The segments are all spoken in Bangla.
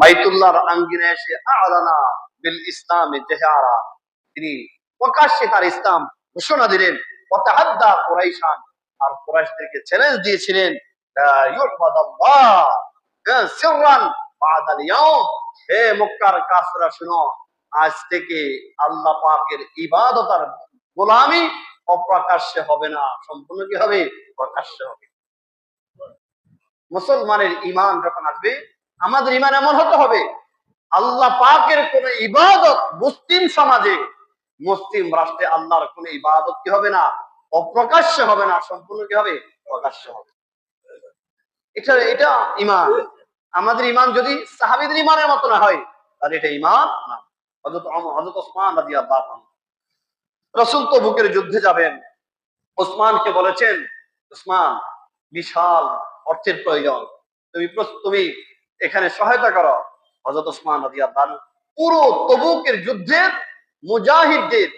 বাইতুল্লাহর আঙ্গিনে এসে আলানা বিল ইসলামে জেহারা। তিনি প্রকাশ্যে তার ইসলাম ঘোষণা দিলেন, ওয়াতাহাদ্দা কুরাইশান। আর কুরাইশদেরকে চ্যালেঞ্জ দিয়েছিলেন মুসলমানের ইমান যখন আসবে আমাদের ইমান এমন হতে হবে। আল্লাহ পাকের কোন ইবাদত মুসলিম সমাজে, মুসলিম রাষ্ট্রে আল্লাহর কোন ইবাদত কি হবে না? অপ্রকাশ্য হবে না, সম্পূর্ণ কি হবে? প্রকাশ্য হবে। এটা এটা ইমান আমাদের ইমান যদি সাহাবিদের ইমানের মতো না হয়, তাহলে এটা ইমান না। হযরত ওমর- হযরত ওসমান রাদিয়াল্লাহু আনহু। রাসূল তবুকের যুদ্ধে যাবেন। ওসমানকে বলেছেন, ওসমান, বিশাল অর্থের প্রয়োজন। তুমি তুমি এখানে সহায়তা করো। হযরত ওসমান আনহু পুরো তবুকের যুদ্ধের মুজাহিদদের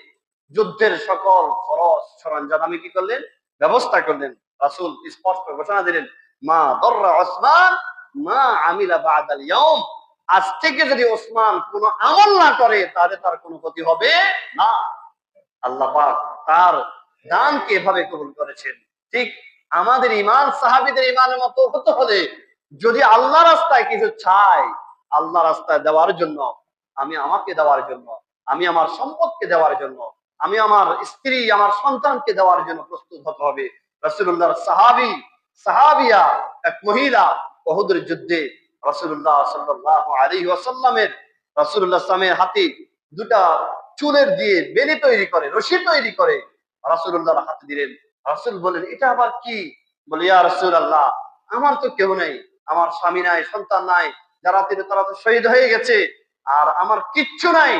যুদ্ধের সকল খরচ, সরঞ্জাম আমি কি করলেন? ব্যবস্থা করলেন। রাসূল স্পষ্ট ঘোষণা দিলেন, মা দররা ওসমান, মা আমিলা বাদাল ইয়াউম। আজ থেকে যদি ওসমান কোনো আমল না করে, তাহলে তার কোনো ক্ষতি হবে না। আল্লাহ পাক তার দানকে এভাবে কবুল করেছেন। ঠিক আমাদের ইমান সাহাবিদের ইমানের মতো হতে হলে যদি আল্লাহ রাস্তায় কিছু চাই আল্লাহ রাস্তায় দেওয়ার জন্য, আমি আমাকে দেওয়ার জন্য, আমি আমার সম্পদকে দেওয়ার জন্য, আমি আমার স্ত্রী, আমার সন্তানকে দেওয়ার জন্য প্রস্তুত হতে হবে। রসুল্লাহর সাহাবি, সাহাবিয়া, এক মহিলা বহুদের যুদ্ধে রসুল্লাহ সাল্লাহ আলী ওয়াসাল্লামের রসুল্লাহ সামের হাতে দুটা চুলের দিয়ে বেনি তৈরি করে, রশি তৈরি করে রাসুল্লাহর হাতে দিলেন। রাসুল বলেন এটা আবার কি? বলে, ইয়া রসুল আল্লাহ আমার তো কেউ নাই আমার স্বামী নাই, সন্তান নাই, যারা তিনি তারা তো শহীদ হয়ে গেছে, আর আমার কিচ্ছু নাই।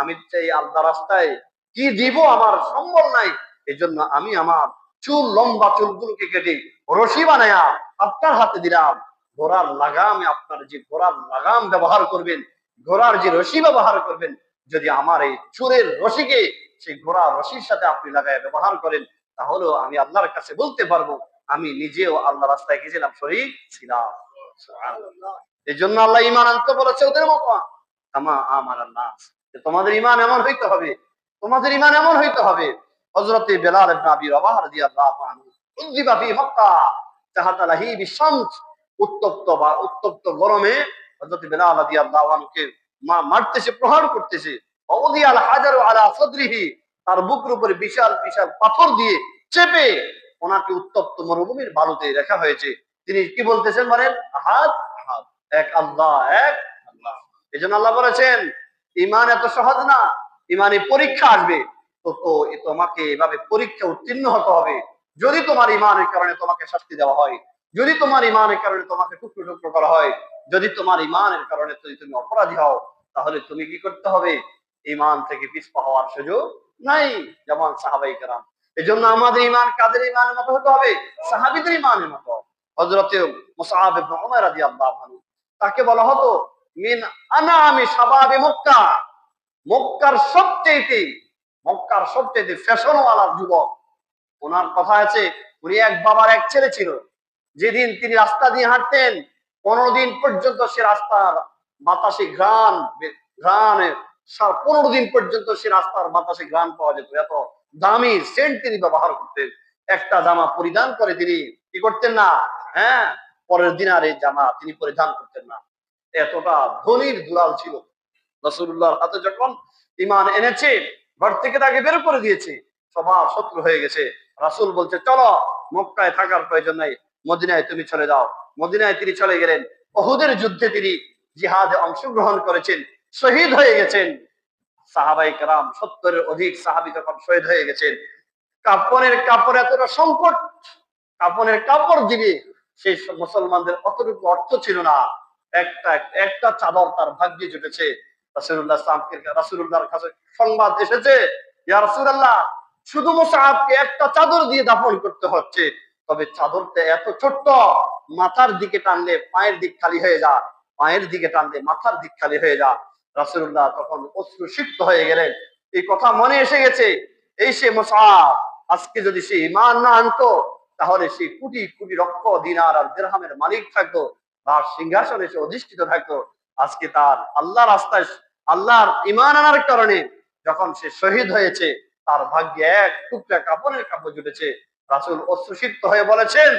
আমি চাই আল্লাহ রাস্তায় কি দিব, আমার সম্বল নাই এই জন্য আমি আমার চুল, লম্বা চুলগুলোকে কেটে রশি বানায়া আপনার হাতে দিলাম। ঘোড়ার লাগামে, আপনার যে ঘোড়ার লাগাম ব্যবহার করবেন, ঘোড়ার যে রশি ব্যবহার করবেন, যদি আমার এই চুলের রশিকে সেই ঘোড়া রশির সাথে আপনি লাগায় ব্যবহার করেন, তাহলেও আমি আল্লাহর কাছে বলতে পারব আমি নিজেও আল্লাহ রাস্তায় গেছিলাম শরীর ছিলাম। এই জন্য আল্লাহ ইমান আনতে বলেছে ওদের মতো। আমা আমার আল্লাহ তোমাদের ইমান এমন হইতে হবে তোমাদের ইমান এমন হইতে হবে। হজরতে বেলাল রাবাহ মক্কা তাহাতা লাহিবি উত্তপ্ত বা উত্তপ্ত গরমে বেলাল মা মারতেছে প্রহার করতেছে। অবদিয়াল হাজারু আলা সদরিহি তার বুকের উপরে বিশাল বিশাল পাথর দিয়ে চেপে ওনাকে উত্তপ্ত মরুভূমির বালুতে রাখা হয়েছে। তিনি কি বলতেছেন বলেন? আহাদ আহাদ। এক আল্লাহ এক আল্লাহ। এই জন্য আল্লাহ বলেছেন, ইমান এত সহজ না ইমানে পরীক্ষা আসবে। তো তোমাকে এভাবে পরীক্ষা উত্তীর্ণ হতে হবে। যদি তোমার ইমানের কারণে তোমাকে শাস্তি দেওয়া হয়, যদি তোমার ইমানের কারণে তোমাকে টুকরো টুকরো করা হয়, যদি তোমার ইমানের কারণে যদি তুমি অপরাধী হও, তাহলে তুমি কি করতে হবে? ইমান থেকে পিছপা হওয়ার সুযোগ নাই, যেমন সাহাবাই কারাম। এই জন্য আমাদের ইমান কাদের ইমানের মতো হতে হবে? সাহাবিদের ইমানের মতো। হজরতে তাকে বলা হতো, মিন মক্কা। মক্কার মক্কার ফ্যাশনওয়ালা যুবক। ওনার কথা আছে, উনি এক বাবার এক ছেলে ছিল। যেদিন তিনি রাস্তা দিয়ে হাঁটতেন, পনেরো দিন পর্যন্ত সে রাস্তার বাতাসে ঘ্রাণ ঘ্রাণ পনেরো দিন পর্যন্ত সে রাস্তার বাতাসে ঘ্রাণ পাওয়া যেত। এত দামি সেন্ট তিনি ব্যবহার করতেন একটা জামা পরিধান করে তিনি কি করতেন না? হ্যাঁ পরের দিন আর এই জামা তিনি পরিধান করতেন না। এতটা ধনির দুলাল ছিল। রসুল্লাহর হাতে যখন ইমান এনেছে, ঘর থেকে তাকে বের করে দিয়েছে, সবার শত্রু হয়ে গেছে। রাসুল বলছে, চলো, মক্কায় থাকার প্রয়োজন নাই। মদিনায় তুমি চলে যাও। মদিনায় তিনি চলে গেলেন। অহুদের যুদ্ধে তিনি জিহাদে অংশগ্রহণ করেছেন, শহীদ হয়ে গেছেন। সাহাবাই কারাম সত্তরের অধিক সাহাবি যখন শহীদ হয়ে গেছেন। কাপড়ের কাপড় এতটা সংকট কাপড়ের কাপড় দিবে সেই মুসলমানদের অতটুকু অর্থ ছিল না। একটা একটা চাদর তার ভাগ্যে জুটেছে। সংবাদ এসেছে শুধু মুসাহাবকে একটা চাদর দিয়ে দাফন করতে হচ্ছে, তবে চাদরটা এত ছোট্ট, মাথার দিকে টানলে পায়ের দিক খালি হয়ে যা, পায়ের দিকে টানলে মাথার দিক খালি হয়ে যা। রাসুল্লাহ তখন অশ্রু সিক্ত হয়ে গেলেন। এই কথা মনে এসে গেছে, এই সে মুসাহাব আজকে যদি সে ইমান না আনতো, তাহলে সে কোটি কোটি রক্ষ দিনার আর দেড়হামের মালিক থাকতো তার সিংহাসনে সে অধিষ্ঠিত থাকতো। আজকে তার আল্লাহ রাস্তায় আল্লাহর ইমান আনার কারণে যখন সে শহীদ হয়েছে, তার ভাগ্যে এক টুকরা কাপড়ের কাপড় জুটেছে। রাসুল অশ্রুসিক্ত হয়ে বলেছেন,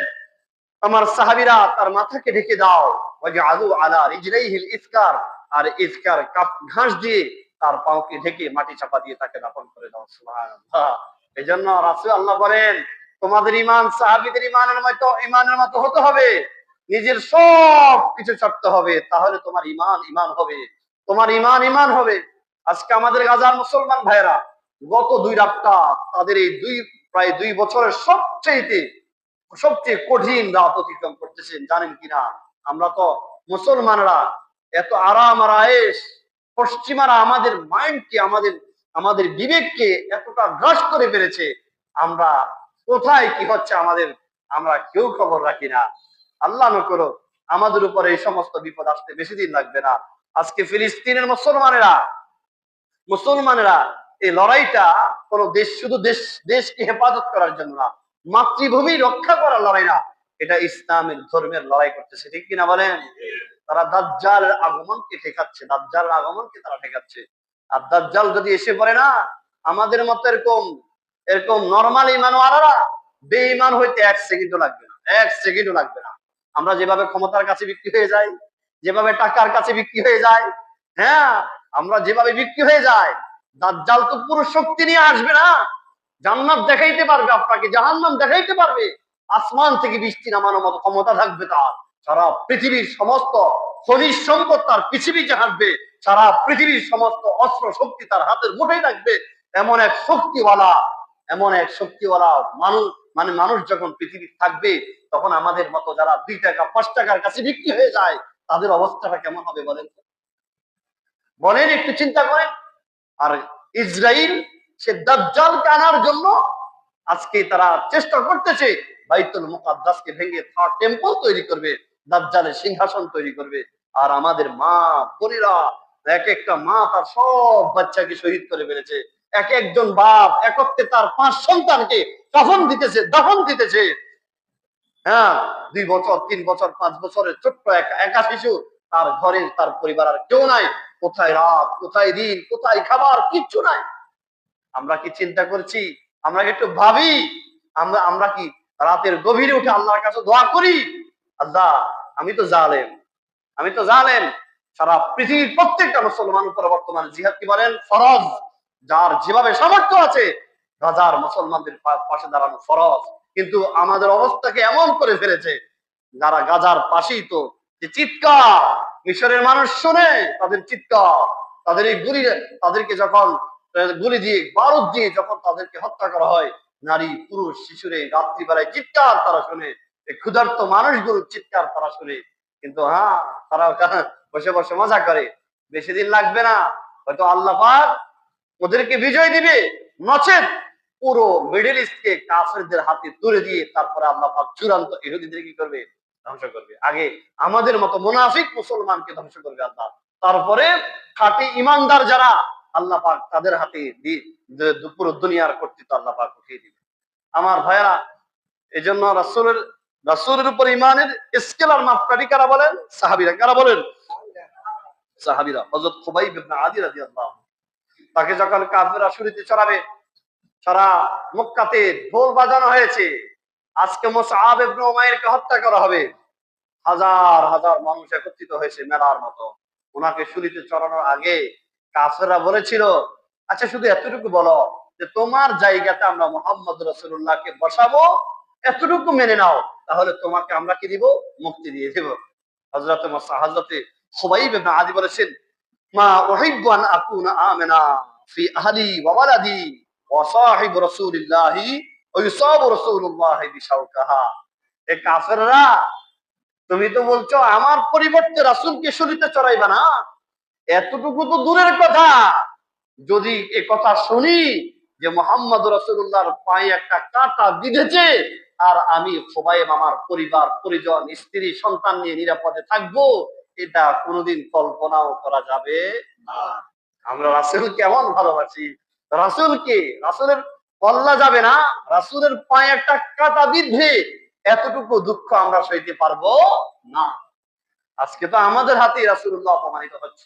আমার সাহাবিরা তার মাথাকে ঢেকে দাও। আলু ইফকার। আর ইফকার কাপ ঘাস দিয়ে তার পাওকে ঢেকে মাটি চাপা দিয়ে তাকে দাফন করে দাও এই জন্য রাসুল আল্লাহ বলেন, তোমাদের ইমান সাহাবিদের ইমানের মতো ইমানের মতো হতে হবে। নিজের সব কিছু ছাড়তে হবে। তাহলে তোমার ইমান ইমান হবে। তোমার ইমান ইমান হবে। আজকে আমাদের গাজার মুসলমান ভাইরা গত দুই রাতটা তাদের এই দুই, প্রায় দুই বছরের সবচেয়ে সবচেয়ে কঠিন রাত অতিক্রম করতেছেন। জানেন কিনা? আমরা তো মুসলমানরা এত আরাম আর আয়েস পশ্চিমারা আমাদের মাইন্ডকে, আমাদের আমাদের বিবেককে এতটা গ্রাস করে ফেলেছে। আমরা কোথায়, কি হচ্ছে আমাদের, আমরা কেউ খবর রাখি না। আল্লাহ করো আমাদের উপরে এই সমস্ত বিপদ আসতে বেশি দিন লাগবে না। আজকে ফিলিস্তিনের মুসলমানেরা মুসলমানেরা এই লড়াইটা কোন দেশ, শুধু দেশ, দেশকে হেফাজত করার জন্য না, মাতৃভূমি রক্ষা করার লড়াই না। এটা ইসলামের ধর্মের লড়াই করতেছে, ঠিক কিনা বলেন? তারা দাজ্জালের আগমনকে ঠেকাচ্ছে, দাজ্জালের আগমনকে তারা ঠেকাচ্ছে। আর দাজ্জাল যদি এসে পড়ে না, আমাদের মতো এরকম এরকম নর্মাল ইমানওয়ালারা বেঈমান হইতে এক সেকেন্ডও লাগবে না, এক সেকেন্ডও লাগবে না। আমরা যেভাবে ক্ষমতার কাছে বিক্রি হয়ে যাই, যেভাবে টাকার কাছে বিক্রি হয়ে যায় হ্যাঁ আমরা যেভাবে বিক্রি হয়ে যায় দাজ্জাল তো পুরো শক্তি নিয়ে আসবে না। জান্নাত দেখাইতে পারবে আপনাকে, জাহান্নাম দেখাইতে পারবে। আসমান থেকে বৃষ্টি নামানোর মতো ক্ষমতা থাকবে তার। সারা পৃথিবীর সমস্ত খনিজ সম্পদ তার পৃথিবীতে হাঁটবে, সারা পৃথিবীর সমস্ত অস্ত্র শক্তি তার হাতের মুঠেই রাখবে, এমন এক শক্তিওয়ালা, এমন এক শক্তিওয়ালা মানুষ মানে মানুষ যখন পৃথিবী থাকবে, তখন আমাদের মতো যারা দুই টাকা, পাঁচ টাকার কাছে বিক্রি হয়ে যায়, তাদের অবস্থাটা কেমন হবে বলেন বলেন, একটু চিন্তা করেন। আর ইসরায়েল সে দাজ্জালকে আনার জন্য আজকে তারা চেষ্টা করতেছে, বাইতুল মুকাদ্দাসকে ভেঙে থার্ড টেম্পল তৈরি করবে। দাজ্জালের সিংহাসন তৈরি করবে। আর আমাদের মা, বোনেরা, এক একটা মা তার সব বাচ্চাকে শহীদ করে ফেলেছে। এক একজন বাপ একত্রে তার পাঁচ সন্তানকে কাফন দিতেছে, দাফন দিতেছে। হ্যাঁ দুই বছর, তিন বছর, পাঁচ বছরের ছোট্ট একা শিশু, তার ঘরে তার পরিবার আর কেউ নাই। কোথায় রাত, কোথায় দিন, কোথায় খাবার, কিচ্ছু নাই। আমরা কি চিন্তা করছি? আমরা কি একটু ভাবি? আমরা আমরা কি রাতের গভীরে উঠে আল্লাহর কাছে দোয়া করি? আল্লাহ আমি তো জালেম। আমি তো জালেম। সারা পৃথিবীর প্রত্যেকটা মুসলমান উপর বর্তমানে জিহাদ কি বলেন? ফরজ। যার যেভাবে সামর্থ্য আছে গাজার মুসলমানদের পাশে দাঁড়ানো ফরজ। কিন্তু আমাদের অবস্থাকে এমন করে ফেলেছে, যারা গাজার পাশেই তো, যে চিৎকার, মিশরের মানুষ শুনে তাদের চিৎকার, তাদের এই গুলি, তাদেরকে যখন গুলি দিয়ে, বারুদ দিয়ে যখন তাদেরকে হত্যা করা হয়, নারী, পুরুষ, শিশুরে, রাত্রিবেলায় চিৎকার তারা শুনে। ক্ষুধার্ত মানুষগুলোর চিৎকার তারা শুনে কিন্তু হ্যাঁ তারা বসে বসে মজা করে। বেশি দিন লাগবে না। হয়তো আল্লাহ ওদেরকে বিজয় দিবে। নচেত পুরো মিডল ইস্টকে কাফেরদের হাতে তুলে দিয়ে তারপরে আল্লাহ পাক চূড়ান্ত ইহুদিদের কি করবে? ধ্বংস করবে। আগে আমাদের মতো মুনাফিক মুসলমানকে ধ্বংস করবে আল্লাহ। তারপরে খাঁটি ইমানদার যারা আল্লাহ পাক তাদের হাতে পুরো দুনিয়ার কর্তৃত্ব আল্লাহ পাক উঠিয়ে দিবে। আমার ভাইয়ারা এই জন্য রাসুলের রাসুলের উপর ইমানের স্কেলার মাপকাঠি কারা বলেন? সাহাবিরা। কারা বলেন? সাহাবিরা। হযরত খুবাইব ইবনে আদি রাদিয়াল্লাহু আনহু। তাকে যখন কাফেররা শুরুতে চড়াবে সারা মক্কাতে ঢোল বাজানো হয়েছে। আজকে মোসাহাব ইবনে উমাইরকে হত্যা করা হবে। হাজার হাজার মানুষ একত্রিত হয়েছে মেলার মতো। ওনাকে শুরুতে চড়ানোর আগে কাফেররা বলেছিল আচ্ছা শুধু এতটুকু বলো যে তোমার জায়গাতে আমরা মোহাম্মদ রসুল্লাহকে বসাবো এতটুকু মেনে নাও, তাহলে তোমাকে আমরা কি দিব? মুক্তি দিয়ে দেব। হজরত হজরতে ইবনে আদি বলেছেন, মা ফি আহলি ওয়া ওয়ালাদি ওয়া সাহিব রাসূলিল্লাহি ওয়া বিশাওকাহা এ কাফেররা, তুমি তো বলছো, আমার পরিবর্তে রাসূলকে শুলিতে চড়াইবা না? এতটুকু তো দূরের কথা। যদি এ কথা শুনি যে মোহাম্মদ রসুল্লাহর পায়ে একটা কাঁটা বিঁধেছে আর আমি খোবাইব আমার পরিবার, পরিজন, স্ত্রী, সন্তান নিয়ে নিরাপদে থাকব, এটা কোনোদিন কল্পনাও করা যাবে না। আমরা রাসুল কেমন ভালোবাসি। রাসুলকে রাসুলের কল্লা যাবে না, রাসুলের পায়ে একটা কাঁটা বিদ্ধে এতটুকু দুঃখ আমরা সইতে পারব না। আজকে তো আমাদের হাতে রাসূলুল্লাহ অপমানিত হচ্ছে।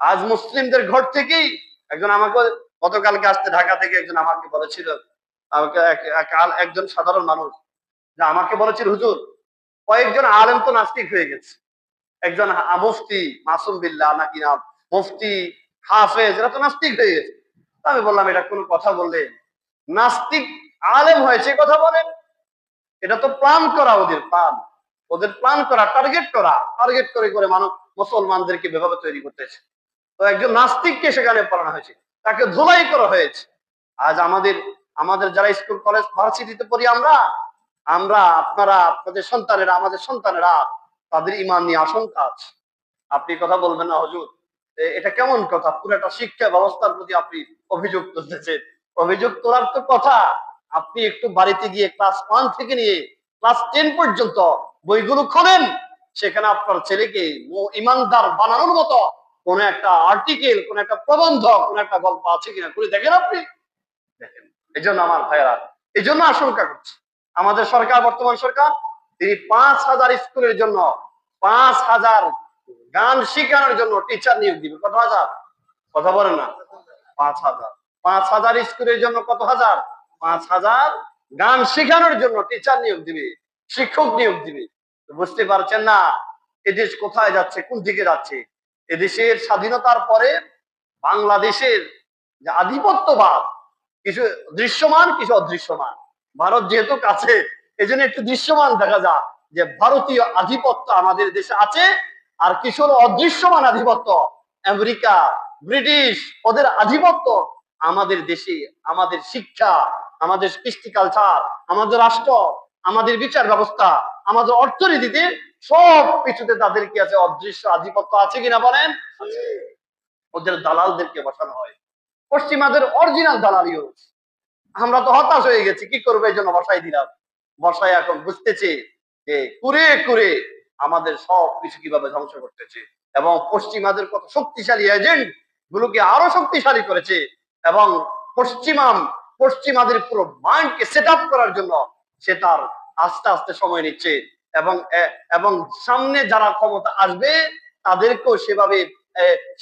আজ মুসলিমদের ঘর থেকেই একজন আমাকে গতকালকে আসতে ঢাকা থেকে একজন আমাকে বলেছিল আল- একজন সাধারণ মানুষ যে আমাকে বলেছিল, হুজুর, কয়েকজন আলেম তো নাস্তিক হয়ে গেছে। একজন মুফতি মাসুম বিল্লাহ নাকি না মুফতি হাফেজ, এরা তো নাস্তিক হয়ে গেছে। আমি বললাম, এটা কোনো কথা বললে? নাস্তিক আলেম হয়েছে কথা বলেন এটা তো প্ল্যান করা ওদের প্ল্যান ওদের প্ল্যান করা টার্গেট করা। টার্গেট করে করে মানুষ মুসলমানদেরকে যেভাবে তৈরি করতেছে। তো একজন নাস্তিককে সেখানে পড়ানো হয়েছে। তাকে ধুলাই করা হয়েছে। আজ আমাদের আমাদের যারা স্কুল, কলেজ, ভার্সিটিতে পড়ি আমরা আমরা আপনারা, আপনাদের সন্তানেরা, আমাদের সন্তানেরা, তাদের ইমান নিয়ে আশঙ্কা আছে। আপনি কথা বলবেন না, হজুর। এটা কেমন কথা? পুরো একটা শিক্ষা ব্যবস্থার প্রতি আপনি অভিযোগ তুলতেছেন অভিযোগ তোলার তো কথা। আপনি একটু বাড়িতে গিয়ে ক্লাস ওয়ান থেকে নিয়ে ক্লাস টেন পর্যন্ত বইগুলো খোলেন, সেখানে আপনার ছেলেকে ইমানদার বানানোর মতো কোন একটা আর্টিকেল কোন একটা প্রবন্ধ, কোন একটা গল্প আছে কিনা করে দেখেন আপনি। দেখেন। এই জন্য আমার ভাইয়েরা এই জন্য আশঙ্কা করছে। আমাদের সরকার, বর্তমান সরকার, তিনি পাঁচ হাজার স্কুলের জন্য, পাঁচ হাজার গান শিখানোর জন্য টিচার নিয়োগ দিবে। কত হাজার? কথা বলেন না। পাঁচ হাজার। পাঁচ হাজার স্কুলের জন্য কত হাজার? পাঁচ হাজার গান শেখানোর জন্য টিচার নিয়োগ দিবে, শিক্ষক নিয়োগ দিবে। বুঝতে পারছেন না? এদেশ কোথায় যাচ্ছে? কোন দিকে যাচ্ছে? এদেশের স্বাধীনতার পরে বাংলাদেশের যে আধিপত্যবাদ কিছু দৃশ্যমান, কিছু অদৃশ্যমান। ভারত যেহেতু কাছে এই জন্য একটু দৃশ্যমান দেখা যায় যে ভারতীয় আধিপত্য আমাদের দেশে আছে, আর কিছু অদৃশ্যমান আধিপত্য, আমেরিকা, ব্রিটিশ, ওদের আধিপত্য আমাদের দেশে, আমাদের শিক্ষা, আমাদের কৃষ্টি কালচার আমাদের রাষ্ট্র, আমাদের বিচার ব্যবস্থা, আমাদের অর্থনীতিতে সব কিছুতে তাদের কি আছে, অদৃশ্য আধিপত্য আছে কিনা বলেন? ওদের দালালদেরকে বসানো হয়। পশ্চিমাদের অরিজিনাল দালালিও। আমরা তো হতাশ হয়ে গেছি, কি করব এই জন্য বসাই দিলাম। বসাই এখন বুঝতেছে যে কুরে কুরে আমাদের সব কিছু কীভাবে ধ্বংস করতেছে এবং পশ্চিমাদের কত শক্তিশালী এজেন্ট গুলোকে আরও শক্তিশালী করেছে এবং পশ্চিমাম, পশ্চিমাদের পুরো মাইন্ডকে সেট আপ করার জন্য সে তার আস্তে আস্তে সময় নিচ্ছে এবং এবং সামনে যারা ক্ষমতা আসবে তাদেরকেও সেভাবে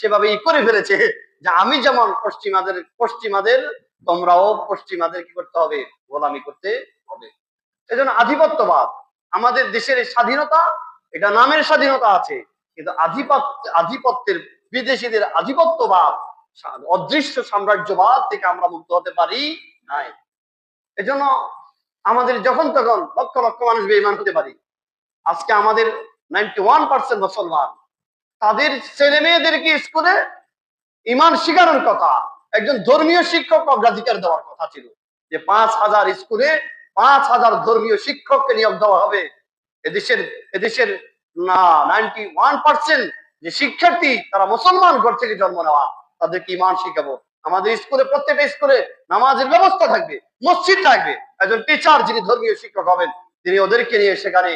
সেভাবে ই করে ফেলেছে। যে আমি যেমন পশ্চিমাদের পশ্চিমাদের, তোমরাও পশ্চিমাদের কি করতে হবে? গোলামি করতে হবে। এজন্য আধিপত্যবাদ। আমাদের দেশের স্বাধীনতা, এটা নামের স্বাধীনতা আছে, কিন্তু আধিপত্য, আধিপত্যের বিদেশিদের আধিপত্যবাদ অদৃশ্য সাম্রাজ্যবাদ থেকে আমরা মুক্ত হতে পারি নাই। এজন্য আমাদের যখন তখন লক্ষ লক্ষ মানুষ বেইমান হতে পারি। আজকে আমাদের নাইনটি ওয়ান পার্সেন্ট মুসলমান। তাদের ছেলে মেয়েদেরকে স্কুলে ইমান শিখানোর কথা। একজন ধর্মীয় শিক্ষক অগ্রাধিকার দেওয়ার কথা ছিল যে পাঁচ হাজার স্কুলে পাঁচ হাজার ধর্মীয় শিক্ষককে নিয়োগ দেওয়া হবে। এদেশের এদেশের না নাইনটি ওয়ান পার্সেন্ট যে শিক্ষার্থী তারা মুসলমান ঘর থেকে জন্ম নেওয়া, তাদেরকে ইমান শিখাবো। আমাদের স্কুলে প্রত্যেকটা স্কুলে নামাজের ব্যবস্থা থাকবে, মসজিদ থাকবে। একজন টিচার যিনি ধর্মীয় শিক্ষক হবেন, তিনি ওদেরকে নিয়ে সেখানে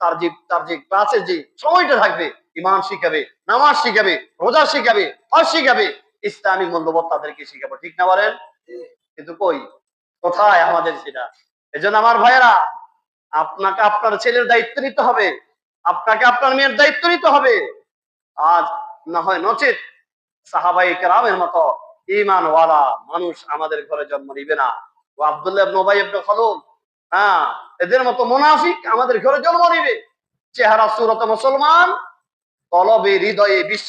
তার যে তার যে ক্লাসের যে সময়টা থাকবে ইমান শিখাবে, নামাজ শিখাবে, রোজা শিখাবে, হজ শিখাবে ইসলামী মূল্যবোধ তাদেরকে শিখাবো, ঠিক না বলেন? কিন্তু কই? কোথায় আমাদের সেটা? এজন্য আমার ভাইয়েরা, আপনাকে আপনার ছেলের দায়িত্ব নিতে হবে, আপনাকে আপনার মেয়ের দায়িত্ব নিতে হবে। আজ না হয় নচেত সাহাবাই কেরামের মতো ইমানওয়ালা মানুষ আমাদের ঘরে জন্ম নিবে না। ও আব্দুল্লাহ ইবনে উবাই ইবনে খালুল হ্যাঁ এদের মতো মুনাফিক আমাদের ঘরে জন্ম নিবে। চেহারা সুরত মুসলমান তলবে হৃদয়ে বিশ্ব